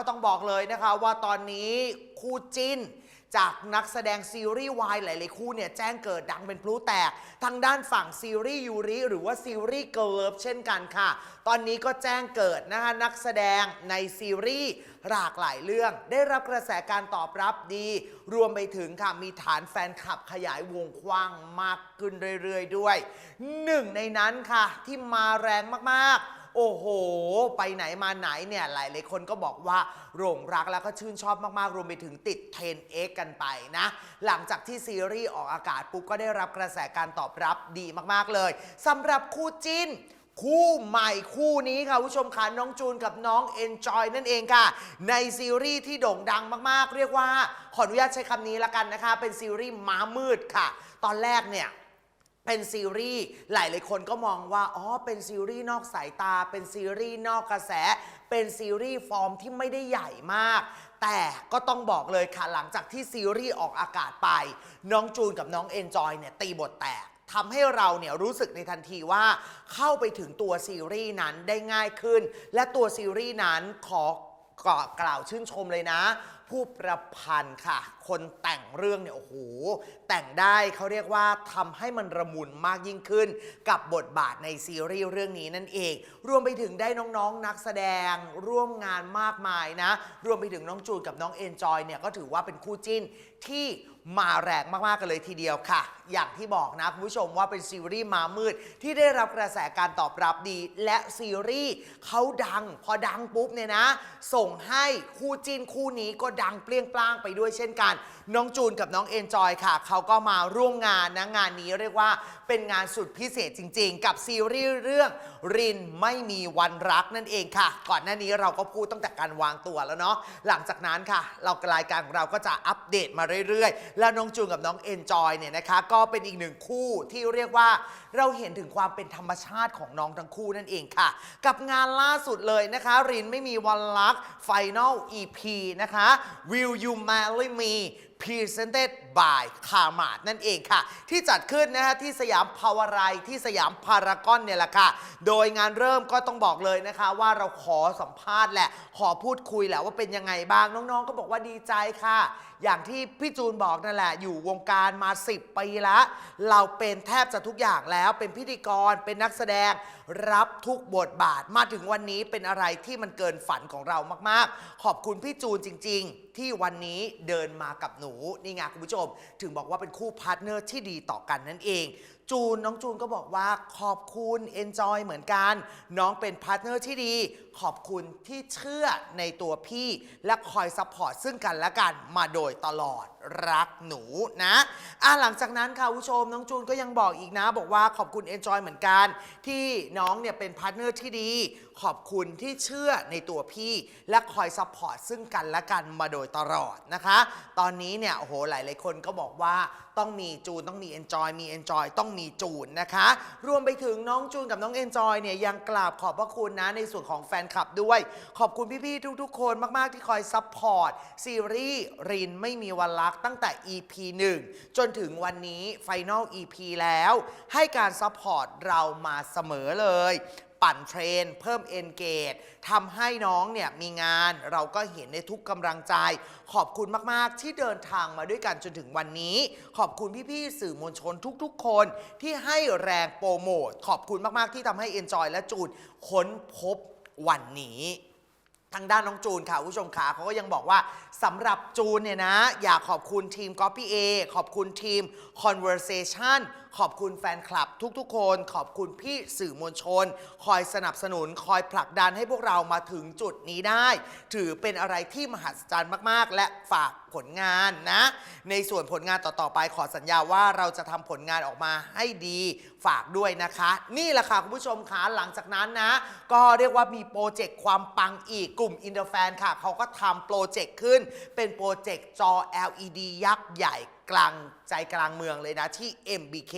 ก็ต้องบอกเลยนะคะว่าตอนนี้คู่จิ้น จากนักแสดงซีรีส์วายหลายๆคู่เนี่ยแจ้งเกิดดังเป็นพลุแตก ทางด้านฝั่งซีรีส์ยูริหรือว่าซีรีส์เกิร์ลเลิฟเช่นกันค่ะ ตอนนี้ก็แจ้งเกิดนะคะนักแสดงในซีรีส์หลากหลายเรื่อง ได้รับกระแสการตอบรับดี รวมไปถึงค่ะมีฐานแฟนคลับขยายวงกว้างมากขึ้นเรื่อยๆด้วยหนึ่งในนั้นค่ะที่มาแรงมากๆ โอ้โห ไปไหนมาไหนเนี่ยหลายหลายคนก็บอกว่าหลงรักแล้วก็ชื่นชอบมากๆ รวมไปถึงติดเทรนเอ็กกันไปนะ หลังจากที่ซีรีส์ออกอากาศปุ๊บก็ได้รับกระแสการตอบรับดีมากๆเลยสำหรับคู่จิ้นคู่ใหม่คู่นี้ค่ะผู้ชมค่ะน้องจูนกับน้องเอนจอยนั่นเองค่ะ ในซีรีส์ที่โด่งดังมากๆ เรียกว่า ขออนุญาตใช้คำนี้ละกันนะคะ เป็นซีรีส์ม้ามืดค่ะ ตอนแรกเนี่ย เป็นซีรีส์หลายหลายคนก็มองว่าอ๋อเป็นซีรีส์นอกสายตา เป็นซีรีส์นอกกระแส เป็นซีรีส์ฟอร์มที่ไม่ได้ใหญ่มาก แต่ก็ต้องบอกเลยค่ะหลังจากที่ซีรีส์ออกอากาศไป น้องจูนกับน้องเอนจอยเนี่ยตีบทแตกทำให้เราเนี่ยรู้สึกในทันทีว่าเข้าไปถึงตัวซีรีส์นั้นได้ง่ายขึ้น และตัวซีรีส์นั้นขอก็กล่าวชื่นชมเลยนะ ผู้ประพันธ์ค่ะ คนแต่งเรื่องเนี่ยโอ้โหแต่งได้เขาเรียกว่าทำให้มันระมุนมากยิ่งขึ้น กับบทบาทในซีรีส์เรื่องนี้นั่นเอง รวมไปถึงได้น้องๆนนักแสดงร่วมงานมากมายนะ รวมไปถึงน้องจูนกับน้องเอนจอยเนี่ยก็ถือว่าเป็นคู่จิ้นที่มาแรงมาก ๆ กันเลยทีเดียวค่ะ อย่างที่บอกนะ คุณผู้ชมว่าเป็นซีรีส์มามืด ที่ได้รับกระแสการตอบรับดี และซีรีส์เขาดัง พอดังปุ๊บเนี่ยนะ ส่งให้คู่จิ้นคู่นี้ก็ดังเปรี้ยงปร้างไปด้วยเช่นกัน น้องจูนกับน้องเอนจอยค่ะ เขาก็มาร่วมงานนะงานนี้เรียกว่าเป็นงานสุดพิเศษจริง ๆ กับซีรีส์เรื่องรินไม่มีวันรักนั่นเองค่ะ ก่อนหน้านี้เราก็พูดตั้งแต่การวางตัวแล้วเนาะหลังจากนั้นค่ะ เรารายการของเราก็จะอัปเดตมาเรื่อยๆ แล้วน้องจูนกับน้องเอนจอยเนี่ยนะคะ ก็เป็นอีกหนึ่งคู่ที่เรียกว่าเราเห็นถึงความเป็นธรรมชาติของน้องทั้งคู่นั่นเองค่ะ กับงานล่าสุดเลยนะคะ รินไม่มีวันรัก Final EP นะคะ Will You Marry Me Presented by คามาดนั่นเองค่ะ ที่จัดขึ้นนะฮะที่สยามพาวารายที่สยามพารากอนเนี่ยแหละค่ะ โดยงานเริ่มก็ต้องบอกเลยนะคะ ว่าเราขอสัมภาษณ์แหละ ขอพูดคุยแหละว่าเป็นยังไงบ้าง น้องๆ ก็บอกว่าดีใจค่ะ อย่างที่พี่จูนบอกนั่นแหละ อยู่วงการมา 10 ปีล้วเราเป็นแทบจะทุกอย่างแล้วเป็นพิธีกรเป็นนักแสดงรับทุกบทบาทมาถึงวันนี้เป็นอะไรที่มันเกินฝันของเรามากๆ ขอบคุณพี่จูนจริง ๆ ที่วันนี้เดินมากับหนูนี่ไงคุณผู้ชม ถึงบอกว่าเป็นคู่พาร์ทเนอร์ที่ดีต่อกันนั่นเอง จูนน้องจูนก็บอกว่าขอบคุณ Enjoy เหมือนกัน น้องเป็นพาร์ทเนอร์ที่ดี ขอบคุณที่เชื่อในตัวพี่ และคอยซัพพอร์ตซึ่งกันและกันมาโดยตลอดรักหนูนะอะหลังจากนั้นค่ะคุณผู้ชมน้องจูนก็ยังบอกอีกนะ บอกว่าขอบคุณ Enjoy เหมือนกัน ที่น้องเนี่ยเป็นพาร์ทเนอร์ที่ดี ขอบคุณที่เชื่อในตัวพี่ และคอยซัพพอร์ตซึ่งกันและกันมาโดยตลอดนะคะ ตอนนี้เนี่ยโอ้โหหลายๆคนก็บอกว่าต้องมีจูนต้องมี Enjoy มี Enjoy ต้องมีจูนนะคะ รวมไปถึงน้องจูนกับน้อง Enjoy เนี่ยยังกราบขอบพระคุณนะในส่วนของแฟนคลับด้วย ขอบคุณพี่ๆทุกๆ คนมากๆที่คอยซัพพอร์ตซีรีส์รินไม่มีวันรักตั้งแต่ EP 1 จนถึงวันนี้ Final EP แล้ว ให้การซัพพอร์ตเรามาเสมอเลย ปั่นเทรน เพิ่มเอนเกจทำให้น้องเนี่ยมีงานเราก็เห็นในทุกกำลังใจ ขอบคุณมาก ๆ ที่เดินทางมาด้วยกันจนถึงวันนี้ ขอบคุณพี่ ๆ สื่อมวลชนทุก ๆ คนที่ให้แรงโปรโมท ขอบคุณมาก ๆ ที่ทำให้ Enjoy และจูนค้นพบวันนี้ ทางด้านน้องจูนค่ะคุณผู้ชมขาเขาก็ยังบอกว่าสำหรับจูนเนี่ยนะ อยากขอบคุณทีม Copy A ขอบคุณทีม Conversation ขอบคุณแฟนคลับทุกๆ คน ขอบคุณพี่สื่อมวลชน คอยสนับสนุนคอยผลักดันให้พวกเรามาถึงจุดนี้ได้ ถือเป็นอะไรที่มหัศจรรย์มากๆ และฝากผลงานนะ ในส่วนผลงานต่อๆไปขอสัญญาว่าเราจะทำผลงานออกมาให้ดี ฝากด้วยนะคะ นี่แหละค่ะคุณผู้ชมคะหลังจากนั้นนะ ก็เรียกว่ามีโปรเจกต์ความปังอีกกลุ่มอินเตอร์แฟนค่ะเขาก็ทำโปรเจกต์ขึ้น เป็นโปรเจกต์จอ LED ยักษ์ใหญ่กลาง ใจกลางเมืองเลยนะที่ MBK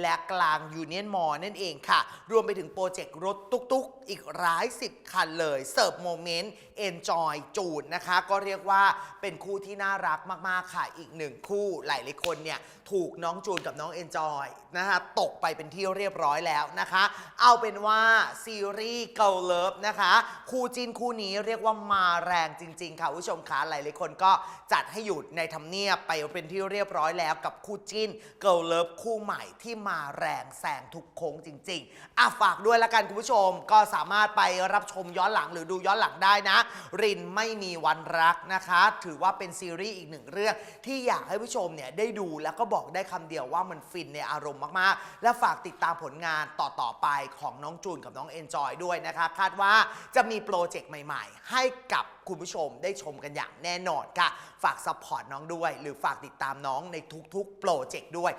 และกลางยูเนียนมอนั่นเองค่ะ รวมไปถึงโปรเจกต์รถตุ๊กๆ อีกร้ายสิบคันเลยเสิร์ฟโมเมนต์ Enjoy จูนนะคะ ก็เรียกว่าเป็นคู่ที่น่ารักมากๆค่ะ อีกหนึ่งคู่หลายๆคนเนี่ยถูกน้องจูนกับน้อง Enjoy นะคะตกไปเป็นที่เรียบร้อยแล้วนะคะ เอาเป็นว่าซีรีส์ Girl Love นะคะ คู่จินคู่นี้เรียกว่ามาแรงจริง ๆ ค่ะผู้ชมคะหลายๆคนก็จัดให้อยู่ในทำเนียบไปเป็นที่เรียบร้อยแล้วกับคู่จิน Girl Love คู่ใหม่ที่มาแรงแซงทุกโค้งจริงๆอะฝากด้วยละกันคุณผู้ชม ก็สามารถไปรับชมย้อนหลังหรือดูย้อนหลังได้นะ รินไม่มีวันรักนะคะ ถือว่าเป็นซีรีส์อีกหนึ่งเรื่อง ที่อยากให้ผู้ชมเนี่ยได้ดูแล้วก็บอกได้คำเดียวว่ามันฟินในอารมณ์มากๆ และฝากติดตามผลงานต่อๆไปของน้องจูนกับน้องเอนจอยด้วยนะคะ คาดว่าจะมีโปรเจกต์ใหม่ ๆ ให้กับคุณผู้ชมได้ชมกันอย่างแน่นอนค่ะ ฝากซัพพอร์ตน้องด้วย หรือฝากติดตามน้องในทุกๆ โปรเจกต์ด้วย